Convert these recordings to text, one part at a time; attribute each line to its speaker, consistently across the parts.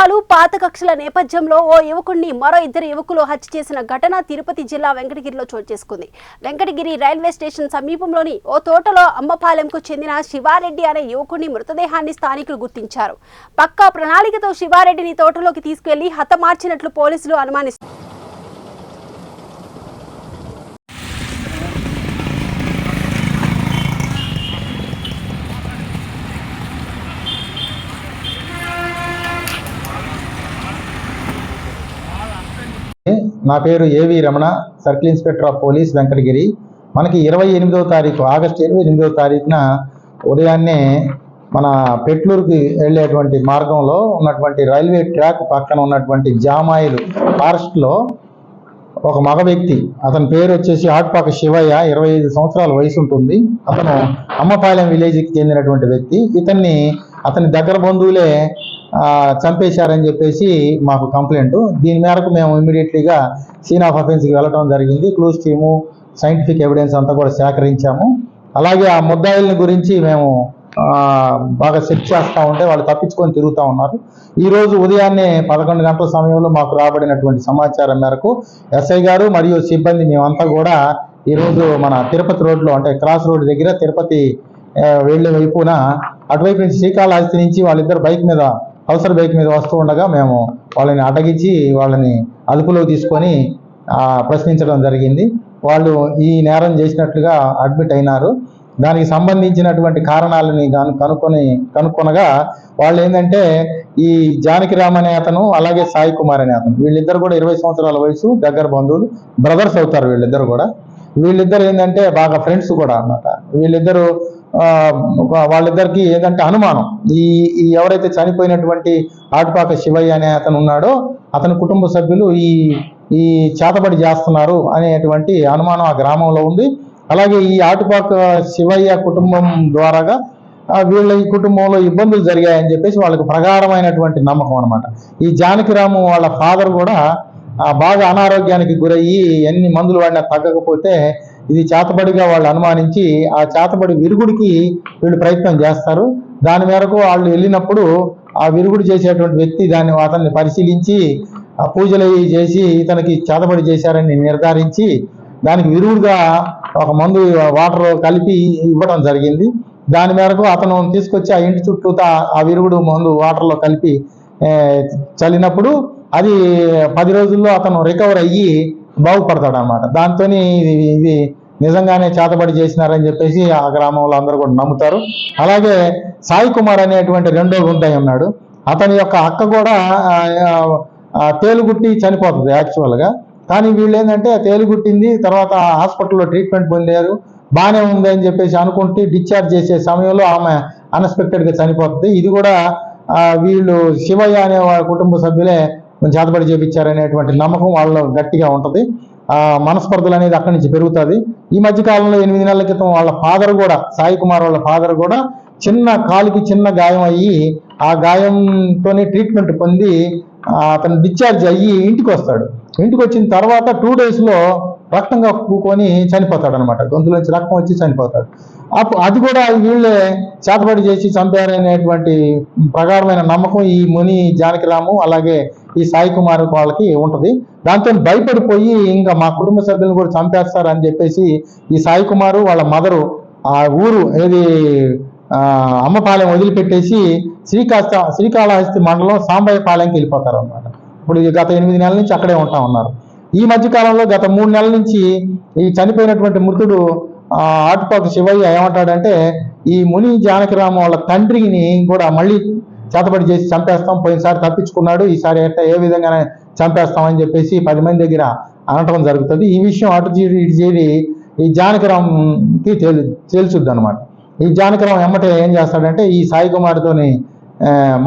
Speaker 1: కలహాలు పాత కక్షల నేపథ్యంలో ఓ యువకుడిని మరో ఇద్దరు యువకులు హత్య చేసిన ఘటన తిరుపతి జిల్లా వెంకటగిరిలో చోటు చేసుకుంది. వెంకటగిరి రైల్వే స్టేషన్ సమీపంలోని ఓ తోటలో అమ్మపాలెంకు చెందిన శివారెడ్డి అనే యువకుడిని మృతదేహాన్ని స్థానికులు గుర్తించారు. పక్కా ప్రణాళికతో శివారెడ్డిని తోటలోకి తీసుకెళ్ళి హతమార్చినట్లు పోలీసులు అనుమానిస్తారు
Speaker 2: నా పేరు A V Ramana circle inspector of police Venkatagiri. మనకి ఇరవై ఎనిమిదవ తారీఖు ఆగస్టు ఇరవై ఎనిమిదవ తారీఖున ఉదయాన్నే మన పెట్లూరుకి వెళ్ళేటువంటి మార్గంలో ఉన్నటువంటి రైల్వే ట్రాక్ పక్కన ఉన్నటువంటి జామాయిలు ఫారెస్ట్లో ఒక మగ వ్యక్తి అతని పేరు వచ్చేసి ఆట్పాక శివయ్య ఇరవై ఐదు సంవత్సరాల వయసు ఉంటుంది. అతను అమ్మపాలెం విలేజ్కి చెందినటువంటి వ్యక్తి. ఇతన్ని అతని దగ్గర బంధువులే చంపేశారని చెప్పేసి మాకు కంప్లైంట్. దీని మేరకు మేము ఇమీడియట్లీగా సీన్ ఆఫ్ అఫెన్స్కి వెళ్ళడం జరిగింది. క్లూస్ టీము సైంటిఫిక్ ఎవిడెన్స్ అంతా కూడా సేకరించాము. అలాగే ఆ ముద్దాయిల్ని గురించి మేము బాగా సెర్చ్ చేస్తూ ఉంటే వాళ్ళు తప్పించుకొని తిరుగుతూ ఉన్నారు. ఈరోజు ఉదయాన్నే పదకొండు గంటల సమయంలో మాకు రాబడినటువంటి సమాచారం మేరకు ఎస్ఐ గారు మరియు సిబ్బంది మేమంతా కూడా ఈరోజు మన తిరుపతి రోడ్లో అంటే క్రాస్ రోడ్ దగ్గర తిరుపతి వెళ్ళే వైపున అటువైపు నుంచి శ్రీకాళహస్తి నుంచి వాళ్ళిద్దరు బైక్ మీద అవసర బైక్ మీద వస్తూ ఉండగా మేము వాళ్ళని అటగించి వాళ్ళని అదుపులో తీసుకొని ప్రశ్నించడం జరిగింది. వాళ్ళు ఈ నేరం చేసినట్లుగా అడ్మిట్ అయినారు. దానికి సంబంధించినటువంటి కారణాలని కనుక్కొని కనుక్కొనగా వాళ్ళు ఏంటంటే ఈ జానకిరామ్ అనే అతను అలాగే సాయి కుమార్ అనే అతను వీళ్ళిద్దరు కూడా ఇరవై సంవత్సరాల వయసు దగ్గర బంధువులు బ్రదర్స్ అవుతారు వీళ్ళిద్దరు కూడా. వీళ్ళిద్దరు ఏంటంటే బాగా ఫ్రెండ్స్ కూడా అన్నమాట. వీళ్ళిద్దరు వాళ్ళిద్దరికి ఏదంటే అనుమానం. ఈ ఈ ఎవరైతే చనిపోయినటువంటి ఆటుపాక శివయ్య అనే అతను ఉన్నాడో అతని కుటుంబ సభ్యులు ఈ ఈ చేతబడి చేస్తున్నారు అనేటువంటి అనుమానం ఆ గ్రామంలో ఉంది. అలాగే ఈ ఆటుపాక శివయ్య కుటుంబం ద్వారాగా వీళ్ళ ఈ కుటుంబంలో ఇబ్బందులు జరిగాయని చెప్పేసి వాళ్ళకి ప్రగాఢమైనటువంటి నమ్మకం అనమాట ఈ జానకిరాము వాళ్ళ ఫాదర్ కూడా బాగా అనారోగ్యానికి గురయ్యి ఎన్ని మందులు వాడినా తగ్గకపోతే ఇది చేతబడిగా వాళ్ళు అనుమానించి ఆ చేతబడి విరుగుడికి వీళ్ళు ప్రయత్నం చేస్తారు. దాని మేరకు వాళ్ళు వెళ్ళినప్పుడు ఆ విరుగుడు చేసేటువంటి వ్యక్తి దాన్ని అతన్ని పరిశీలించి ఆ పూజలు అవి చేసి ఇతనికి చేతబడి చేశారని నిర్ధారించి దానికి విరుగుడుగా ఒక మందు వాటర్ కలిపి ఇవ్వడం జరిగింది. దాని మేరకు అతను తీసుకొచ్చి ఆ ఇంటి చుట్టూతా ఆ విరుగుడు మందు వాటర్లో కలిపి చల్లినప్పుడు అది పది రోజుల్లో అతను రికవర్ అయ్యి బాగుపడతాడు అనమాట దాంతో ఇది ఇది నిజంగానే చేతబడి చేసినారని చెప్పేసి ఆ గ్రామంలో అందరూ కూడా నమ్ముతారు. అలాగే సాయి కుమార్ అనేటువంటి రెండో గుంటాయి ఉన్నాడు. అతని యొక్క అక్క కూడా తేలుగుట్టి చనిపోతుంది యాక్చువల్గా. కానీ వీళ్ళు ఏంటంటే తేలుగుట్టింది తర్వాత హాస్పిటల్లో ట్రీట్మెంట్ పొందారు బాగానే ఉంది అని చెప్పేసి అనుకుంటే డిశ్చార్జ్ చేసే సమయంలో ఆమె అన్ఎక్స్పెక్టెడ్గా చనిపోతుంది. ఇది కూడా వీళ్ళు శివయ్య అనే కుటుంబ సభ్యులే చేతబడి చేపించారనేటువంటి నమ్మకం వాళ్ళలో గట్టిగా ఉంటుంది. మనస్పర్ధలు అనేది అక్కడి నుంచి పెరుగుతుంది. ఈ మధ్య కాలంలో ఎనిమిది నెలల క్రితం వాళ్ళ ఫాదర్ కూడా సాయి కుమార్ వాళ్ళ ఫాదర్ కూడా చిన్న కాలుకి చిన్న గాయం అయ్యి ఆ గాయంతోనే ట్రీట్మెంట్ పొంది అతను డిశ్చార్జ్ అయ్యి ఇంటికి వస్తాడు ఇంటికి వచ్చిన తర్వాత టూ డేస్లో రక్తంగా కూకొని చనిపోతాడు అనమాట గొంతులోంచి రక్తం వచ్చి చనిపోతాడు. అప్పుడు అది కూడా వీళ్ళే చేతబడి చేసి చంపారనేటువంటి ప్రగాఢమైన నమ్మకం ఈ ముని జానకిరాము అలాగే ఈ సాయి కుమార్ వాళ్ళకి ఉంటది. దాంతో భయపడిపోయి ఇంకా మా కుటుంబ సభ్యులను కూడా చంపేస్తారు అని చెప్పేసి ఈ సాయి కుమారు వాళ్ళ మదరు ఆ ఊరు ఏది అమ్మపాలెం వదిలిపెట్టేసి శ్రీకాస్త శ్రీకాళహస్తి మండలం సాంబయ్యపాలెంకి వెళ్ళిపోతారు అనమాట ఇప్పుడు గత ఎనిమిది నెలల నుంచి అక్కడే ఉంటా ఉన్నారు. ఈ మధ్య కాలంలో గత మూడు నెలల నుంచి ఈ చనిపోయినటువంటి మృతుడు ఆటుపాకు శివయ్య ఏమంటాడంటే ఈ ముని జానకిరామ వాళ్ళ తండ్రిని కూడా మళ్ళీ చేతబడి చేసి చంపేస్తాం. పోయినసారి తప్పించుకున్నాడు. ఈసారి ఎట్లా ఏ విధంగానే చంపేస్తామని చెప్పేసి పది మంది దగ్గర అనటం జరుగుతుంది. ఈ విషయం అటు చేరి ఇటు చేరి ఈ జానకిరామ్కి తెలు తెలుసుద్ది అనమాట ఈ జానకిరామ్ ఎమ్మటే ఏం చేస్తాడంటే ఈ సాయి కుమార్తోని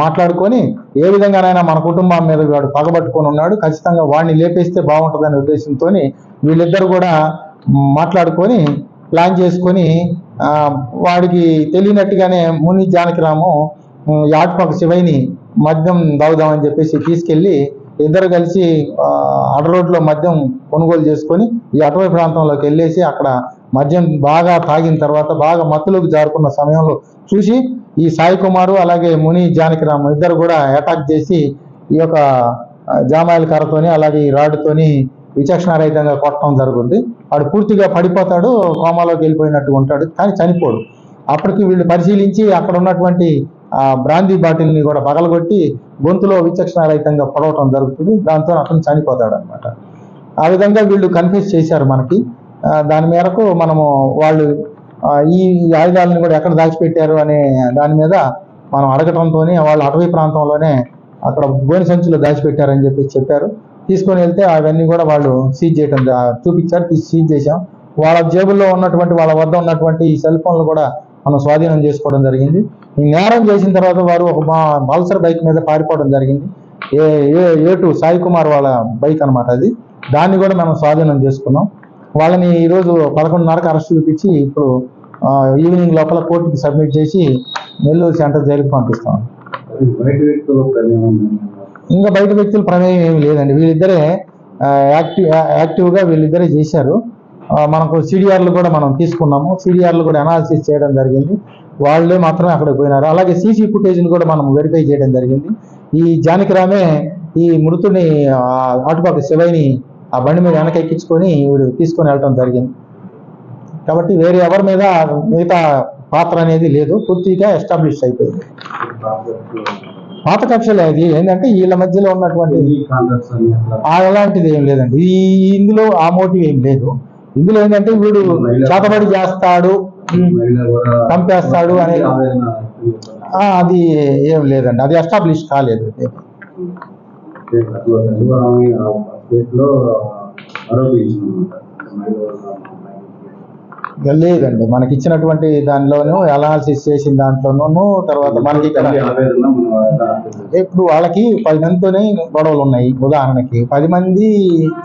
Speaker 2: మాట్లాడుకొని ఏ విధంగానైనా మన కుటుంబం మీద వాడు పగబట్టుకొని ఉన్నాడు. ఖచ్చితంగా వాడిని లేపేస్తే బాగుంటుందనే ఉద్దేశంతో వీళ్ళిద్దరు కూడా మాట్లాడుకొని ప్లాన్ చేసుకొని వాడికి తెలియనట్టుగానే ముని జానకిరాము యాటపాక శివయ్యని మద్యం దాగుదామని చెప్పేసి తీసుకెళ్ళి ఇద్దరు కలిసి ఆ, అడ రోడ్లో మద్యం కొనుగోలు చేసుకొని ఈ అటవీ ప్రాంతంలోకి వెళ్ళేసి అక్కడ మద్యం బాగా తాగిన తర్వాత బాగా మత్తులోకి జారుకున్న సమయంలో చూసి ఈ సాయి కుమారు అలాగే ముని జానకిరామ్ ఇద్దరు కూడా అటాక్ చేసి ఈ యొక్క జామాయిల కర్రతోని అలాగే ఈ రాడ్తోని విచక్షణారహితంగా కొట్టడం జరుగుతుంది. వాడు పూర్తిగా పడిపోతాడు కోమాలోకి వెళ్ళిపోయినట్టు ఉంటాడు కానీ చనిపోడు. అప్పటికి వీళ్ళు పరిశీలించి అక్కడ ఉన్నటువంటి బ్రాందీ బాటిల్ని కూడా పగలగొట్టి గొంతులో విచక్షణారహితంగా పొడవటం జరుగుతుంది. దాంతో అతను చనిపోతాడు అనమాట ఆ విధంగా వీళ్ళు కన్ఫ్యూజ్ చేశారు మనకి. దాని మేరకు మనము వాళ్ళు ఈ ఆయుధాలను కూడా ఎక్కడ దాచిపెట్టారు అనే దాని మీద మనం అడగటంతోనే వాళ్ళు అటవీ ప్రాంతంలోనే అక్కడ గోని సంచులు దాచిపెట్టారని చెప్పి చెప్పారు. తీసుకొని వెళ్తే అవన్నీ కూడా వాళ్ళు సీజ్ చేయటం చూపించారు. తీసి సీజ్ చేశాం. వాళ్ళ జేబుల్లో ఉన్నటువంటి వాళ్ళ వద్ద ఉన్నటువంటి ఈ సెల్ ఫోన్లు కూడా మనం స్వాధీనం చేసుకోవడం జరిగింది. ఈ నేరం చేసిన తర్వాత వారు ఒక మా పల్సర్ బైక్ మీద పారిపోవడం జరిగింది. A A A two Sai Kumar వాళ్ళ బైక్ అన్నమాట అది. దాన్ని కూడా మనం స్వాధీనం చేసుకున్నాం. వాళ్ళని ఈరోజు పదకొండున్నరకు అరెస్ట్ చూపించి ఇప్పుడు ఈవినింగ్ లోపల కోర్టుకి సబ్మిట్ చేసి నెల్లూరు సెంటర్ జైలుకి పంపిస్తాం. ఇంకా బయట వ్యక్తుల ప్రమేయం ఏమి లేదండి. వీళ్ళిద్దరే యాక్టివ్ యాక్టివ్గా వీళ్ళిద్దరే చేశారు. మనకు సిడిఆర్లు కూడా మనం తీసుకున్నాము. సిడిఆర్లు కూడా అనాలిసిస్ చేయడం జరిగింది. వాళ్ళే మాత్రమే అక్కడికి పోయినారు. అలాగే సీసీ ఫుటేజ్ని కూడా మనం వెరిఫై చేయడం జరిగింది. ఈ జానకిరామే ఈ మృతుని ఆ, అటుపక్క శివైని ఆ బండి మీద వెనక ఎక్కించుకొని వీడు తీసుకొని వెళ్ళడం జరిగింది. కాబట్టి వేరే ఎవరి మీద మిగతా పాత్ర అనేది లేదు. పూర్తిగా ఎస్టాబ్లిష్ అయిపోయింది. పాత కక్షలే అది. ఏంటంటే వీళ్ళ మధ్యలో ఉన్నటువంటి అలాంటిది ఏం లేదండి. ఈ ఇందులో ఆ మోటివ్ ఏం లేదు. ఇందులో ఏంటంటే వీడు చేతబడి చేస్తాడు. చంపేస్తాడు
Speaker 3: చేస్తున్నారు.
Speaker 2: ఆ, అది ఏం లేదండి. అది ఎస్టాబ్లిష్ కాలేదు లేదండి. మనకి ఇచ్చినటువంటి దానిలోనూ అనాలిసిస్ చేసిన దాంట్లోనూ తర్వాత మనకి? ఇప్పుడు వాళ్ళకి పది మందితోనే గొడవలు ఉన్నాయి ఉదాహరణకి పది మంది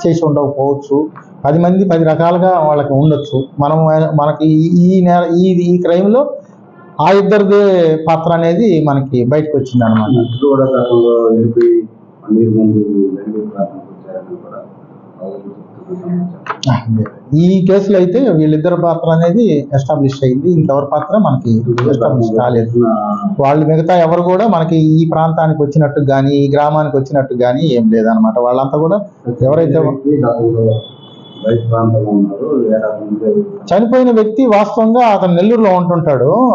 Speaker 2: చేసి ఉండకపోవచ్చు. పది మంది పది రకాలుగా వాళ్ళకి ఉండొచ్చు. మనం మనకి ఈ- నేర ఈ ఈ క్రైమ్లో ఆ ఇద్దరిదే పాత్ర అనేది మనకి బయటకు వచ్చింది అనమాట. ఈ కేసులో అయితే వీళ్ళిద్దరి పాత్ర అనేది ఎస్టాబ్లిష్ అయింది. ఇంకెవరి పాత్ర మనకి ఎస్టాబ్లిష్ కాలేదు. వాళ్ళు మిగతా ఎవరు కూడా మనకి ఈ ప్రాంతానికి వచ్చినట్టు కానీ ఈ గ్రామానికి వచ్చినట్టు కానీ ఏం లేదనమాట వాళ్ళంతా కూడా ఎవరైతే
Speaker 3: బయట ప్రాంతంలో ఉన్నారు
Speaker 2: చనిపోయిన వ్యక్తి వాస్తవంగా అతను నెల్లూరులో ఉంటుంటాడు.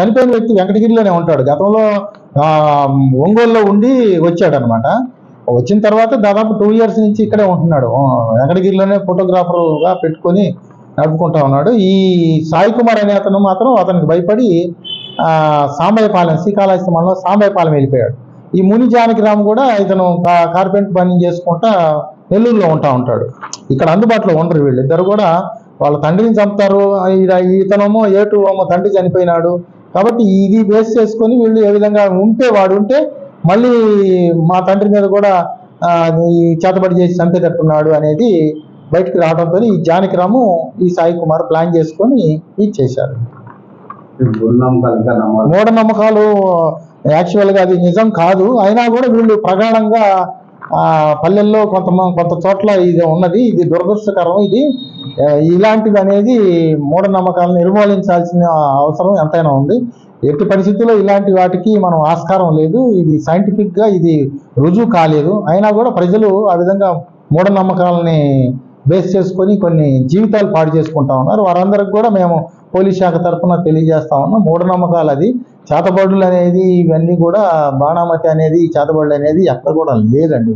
Speaker 2: చనిపోయిన వ్యక్తి వెంకటగిరిలోనే ఉంటాడు. గతంలో ఒంగోలులో ఉండి వచ్చాడు అనమాట వచ్చిన తర్వాత దాదాపు టూ ఇయర్స్ నుంచి ఇక్కడే ఉంటున్నాడు. వెంకటగిరిలోనే ఫోటోగ్రాఫర్గా పెట్టుకొని నడుపుకుంటా ఉన్నాడు. ఈ సాయి కుమార్ అనే అతను మాత్రం అతనికి భయపడి సాంబయ్యపాలెం శ్రీకాళహస్తిమంలో సాంబయ్యపాలెం వెళ్ళిపోయాడు. ఈ ముని జానకిరామ్ కూడా ఇతను కా- కార్పెంట్ పని చేసుకుంటా నెల్లూరులో ఉంటా ఉంటాడు. ఇక్కడ అందుబాటులో ఉండరు వీళ్ళిద్దరు కూడా. వాళ్ళ తండ్రిని చంపుతారు. ఇతనేమో ఏటు అమ్మ తండ్రి చనిపోయినాడు. కాబట్టి ఇది బేస్ చేసుకొని వీళ్ళు ఏ విధంగా ఉంటే వాడు ఉంటే మళ్ళీ మా తండ్రి మీద కూడా ఈ చేతబడి చేసి చంపేటట్టున్నాడు అనేది బయటికి రావడంతో ఈ జానకిరాము ఈ సాయి కుమార్ ప్లాన్ చేసుకొని ఇది చేశారు. మూఢనమ్మకాలు యాక్చువల్గా అది నిజం కాదు. అయినా కూడా వీళ్ళు ప్రగాఢంగా పల్లెల్లో కొంత కొంత చోట్ల ఇది ఉన్నది. ఇది దురదృష్టకరం. ఇది ఇలాంటిది అనేది మూఢనమ్మకాలను నిర్మూలించాల్సిన అవసరం ఎంతైనా ఉంది. ఎట్టి పరిస్థితుల్లో ఇలాంటి వాటికి మనం ఆస్కారం లేదు. ఇది సైంటిఫిక్గా ఇది రుజువు కాలేదు. అయినా కూడా ప్రజలు ఆ విధంగా మూఢనమ్మకాలని బేస్ చేసుకొని కొన్ని జీవితాలు పాడు చేసుకుంటా ఉన్నారు. వారందరికి కూడా మేము పోలీస్ శాఖ తరఫున తెలియజేస్తా ఉన్నాం మూఢనమ్మకాలు అది. చేతబడులు అనేది ఇవన్నీ కూడా బాణామతి అనేది చేతబడులు అనేది ఎక్కడ కూడా లేదండి.